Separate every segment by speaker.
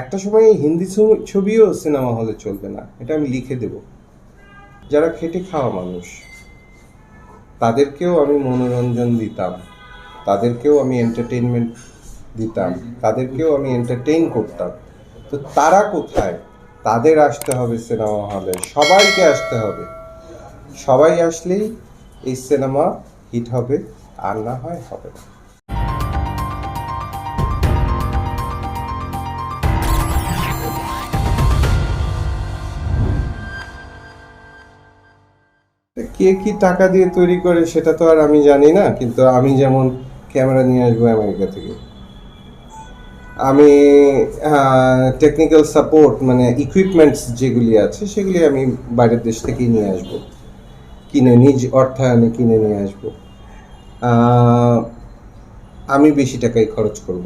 Speaker 1: একটা সময় এই হিন্দি ছবিও সিনেমা হলে চলবে না। এটা আমি লিখে দেব। যারা খেটে খাওয়া মানুষ, তাদেরকেও আমি মনোরঞ্জন দিতাম। তাদেরকেও আমি এন্টারটেনমেন্ট দিতাম। তাদেরকেও আমি এন্টারটেইন করতাম। তো তারা কোথায়? তাদের আসতে হবে সিনেমা হলে। সবাইকে আসতে হবে। সবাই আসলেই এই সিনেমা হিট হবে, আর না হয় হবে না। কে কি টাকা দিয়ে তৈরি করে সেটা তো আর আমি জানি না, কিন্তু আমি যেমন ক্যামেরা নিয়ে আসব আমেরিকা থেকে। আমি টেকনিক্যাল সাপোর্ট মানে ইকুইপমেন্টস যেগুলি আছে সেগুলি আমি বাইরের দেশ থেকেই নিয়ে আসব। কিনে নিজ অর্থায়নে কিনে নিয়ে আসব। আমি বেশি টাকাই খরচ করব।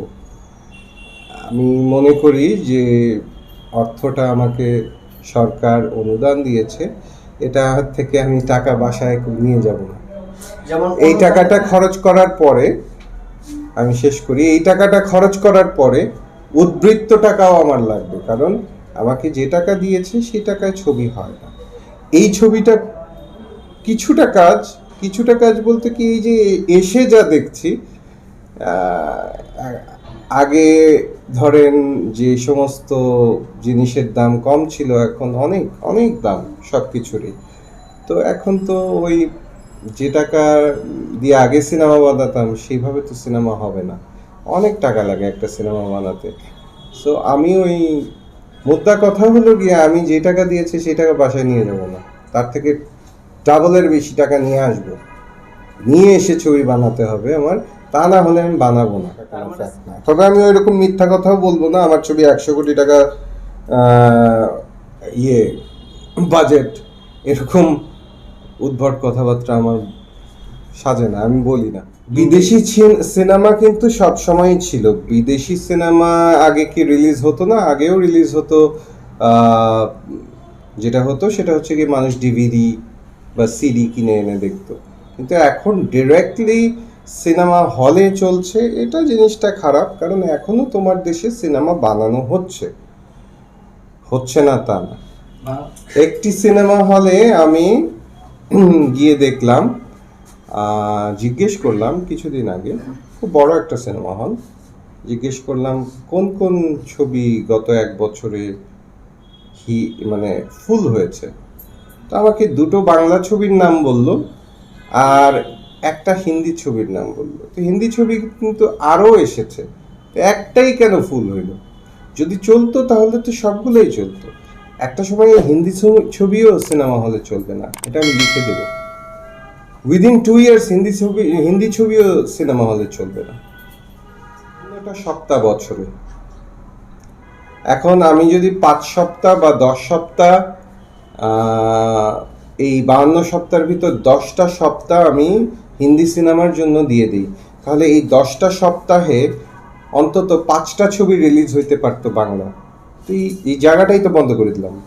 Speaker 1: আমি মনে করি যে অর্থটা আমাকে সরকার অনুদান দিয়েছে। এটা থেকে আমি টাকা বাসায় নিয়ে যাব না।
Speaker 2: যেমন
Speaker 1: এই টাকাটা খরচ করার পরে আমি শেষ করি এই টাকাটা খরচ করার পরে উদ্বৃত্ত টাকাও আমার লাগবে। কারণ আমাকে যে টাকা দিয়েছে সেই টাকায় ছবি হয় না। এই ছবিটা কিছুটা কাজ কিছুটা কাজ বলতে কি এই যে এসে যা দেখছি আগে ধরেন যে সমস্ত জিনিসের দাম কম ছিল, এখন অনেক অনেক দাম সব কিছুরই তো এখন তো ওই যে টাকা দিয়ে আগে সিনেমা বানাতাম, সেইভাবে তো সিনেমা হবে না। অনেক টাকা লাগে একটা সিনেমা বানাতে। সো আমি ওই মুদ্রা কথা হলো গিয়ে, আমি যে টাকা দিয়েছি সেই টাকা বাসায় নিয়ে যাব না। তার থেকে ডাবলের বেশি টাকা নিয়ে আসব। নিয়ে এসে ছবি বানাতে হবে আমার। তা না হলে আমি বানাবো না কোনো fact না। তবে আমি ওইরকম মিথ্যা কথাও বলব না আমার ছবি একশো কোটি টাকা ইয়ে বাজেট এরকম উদ্ভট কথাবার্তা আমার সাজে না আমি বলি না। বিদেশি সিনেমা কিন্তু সব সময়ই ছিল। বিদেশি সিনেমা আগে কি রিলিজ হতো না? আগেও রিলিজ হতো যেটা হতো সেটা হচ্ছে কি মানুষ ডিভিডি বা সিডি কিনে এনে দেখতো। কিন্তু এখন ডিরেক্টলি সিনেমা হলে চলছে এটা জিনিসটা খারাপ কারণ এখনও তোমার দেশে সিনেমা বানানো হচ্ছে। হচ্ছে না তা না। একটি সিনেমা হলে আমি গিয়ে দেখলাম জিজ্ঞেস করলাম কিছুদিন আগে খুব বড় একটা সিনেমা হল জিজ্ঞেস করলাম কোন কোন ছবি গত এক বছরে হি মানে ফুল হয়েছে। তো আমাকে দুটো বাংলা ছবির নাম বলল আর একটা হিন্দি ছবির নাম বলল। তো হিন্দি ছবি কিন্তু আরও এসেছে। একটাই কেন ফুল হইল? যদি চলতো তাহলে তো সবগুলোই চলতো। একটা সময় হিন্দি ছবিও সিনেমা হলে চলবে না, এটা আমি লিখে দেবো। উইদিন টু ইয়ার্স হিন্দি ছবি, হিন্দি ছবিও সিনেমা হলে চলবে না। এটা সপ্তাহ, বছরে। এখন আমি যদি পাঁচ সপ্তাহ বা দশ সপ্তাহ এই বাহান্ন সপ্তাহের ভিতর দশটা সপ্তাহ আমি হিন্দি সিনেমার জন্য দিয়ে দিই। তাহলে এই দশটা সপ্তাহে অন্তত পাঁচটা ছবি রিলিজ হইতে পারতো বাংলা। তো এই- জায়গাটাই তো বন্ধ করে দিলাম।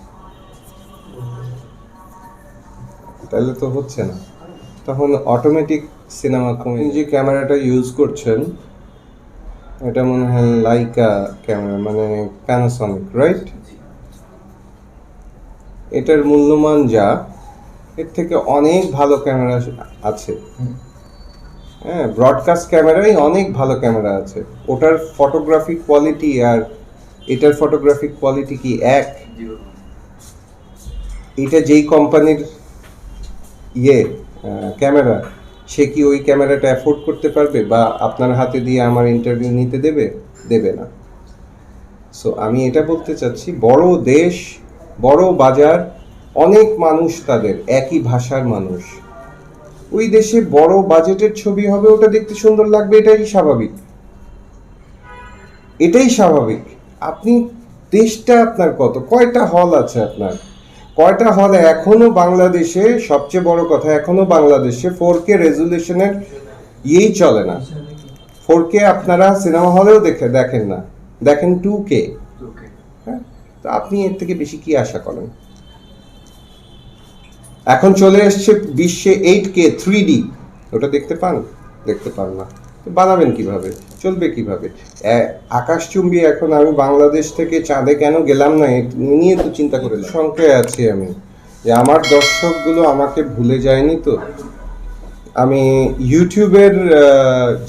Speaker 1: তাহলে তো হচ্ছে না। তখন অটোমেটিক সিনেমা কমে যে ক্যামেরাটা ইউজ করছেন এটা মনে হয় লাইকা ক্যামেরা মানে প্যানাসনিক রাইট এটার মূল্যমান যা এর থেকে অনেক ভালো ক্যামেরা আছে। হ্যাঁ ব্রডকাস্ট ক্যামেরাই অনেক ভালো ক্যামেরা আছে। ওটার ফটোগ্রাফি কোয়ালিটি আর এটার ফটোগ্রাফি কোয়ালিটি কি এক? এটা যেই কোম্পানির ইয়ে ক্যামেরা সে কি ওই ক্যামেরাটা অ্যাফোর্ড করতে পারবে বা আপনার হাতে দিয়ে আমার ইন্টারভিউ নিতে দেবে? দেবে না। সো আমি এটা বলতে চাচ্ছি বড় দেশ বড় বাজার অনেক মানুষ তাদের একই ভাষার মানুষ। ওই দেশে বড় বাজেটের ছবি হবে ওটা দেখতে সুন্দর লাগবে এটাই স্বাভাবিক। এটাই স্বাভাবিক। আপনি দেশটা আপনার কত? কয়টা হল আছে আপনার? কয়টা হল এখনও বাংলাদেশে? সবচেয়ে বড় কথা এখনও বাংলাদেশে ফোর কে রেজুলেশনের ইয়েই চলে না। ফোর কে আপনারা সিনেমা হলেও দেখে দেখেন না। দেখেন টু কে হ্যাঁ? তো আপনি এর থেকে বেশি কি আশা করেন? এখন চলে এসছে বিশ্বে এইট কে থ্রি ডি ওটা দেখতে পান? দেখতে পান না। বানাবেন কীভাবে? চলবে কীভাবে? আকাশচুম্বী এখন আমি বাংলাদেশ থেকে চাঁদে কেন গেলাম না নিয়ে তো চিন্তা করে সংখ্যায় আছি আমি যে আমার দর্শকগুলো আমাকে ভুলে যায়নি তো। আমি ইউটিউবের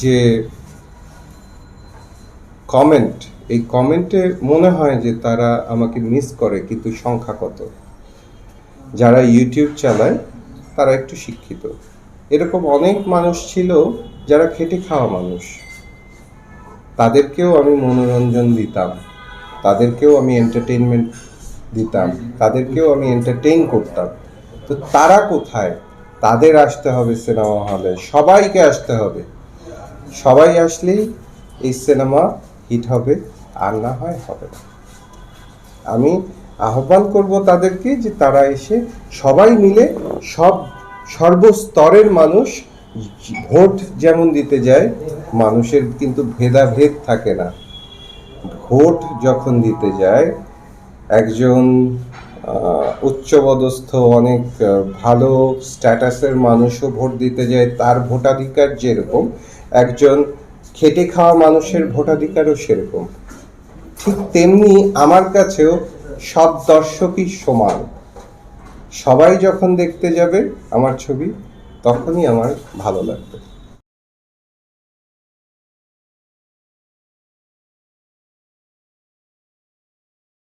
Speaker 1: যে কমেন্ট এই কমেন্টে মনে হয় যে তারা আমাকে মিস করে, কিন্তু সংখ্যা কত? যারা ইউটিউব চালায়, তারা একটু শিক্ষিত। এরকম অনেক মানুষ ছিল যারা খেটে খাওয়া মানুষ। তাদেরকেও আমি মনোরঞ্জন দিতাম। তাদেরকেও আমি এন্টারটেনমেন্ট দিতাম। তাদেরকেও আমি এন্টারটেইন করতাম। তো তারা কোথায়? তাদের আসতে হবে সিনেমা হলে সবাইকে আসতে হবে। সবাই আসলেই এই সিনেমা হিট হবে, আর না হয় হবে না। আমি আহ্বান করব তাদেরকে যে তারা এসে সবাই মিলে সব সর্বস্তরের মানুষ ভোট যেমন দিতে যায়, মানুষের কিন্তু ভেদাভেদ থাকে না। ভোট যখন দিতে যায়, একজন উচ্চপদস্থ, অনেক ভালো স্ট্যাটাসের মানুষও ভোট দিতে যায়, তার ভোটাধিকার যেরকম, একজন খেটে খাওয়া মানুষের ভোটাধিকারও সেরকম। ঠিক তেমনি আমার কাছেও সব দর্শকই সমান। সবাই যখন দেখতে যাবে আমার ছবি তখনই আমার ভালো লাগবে।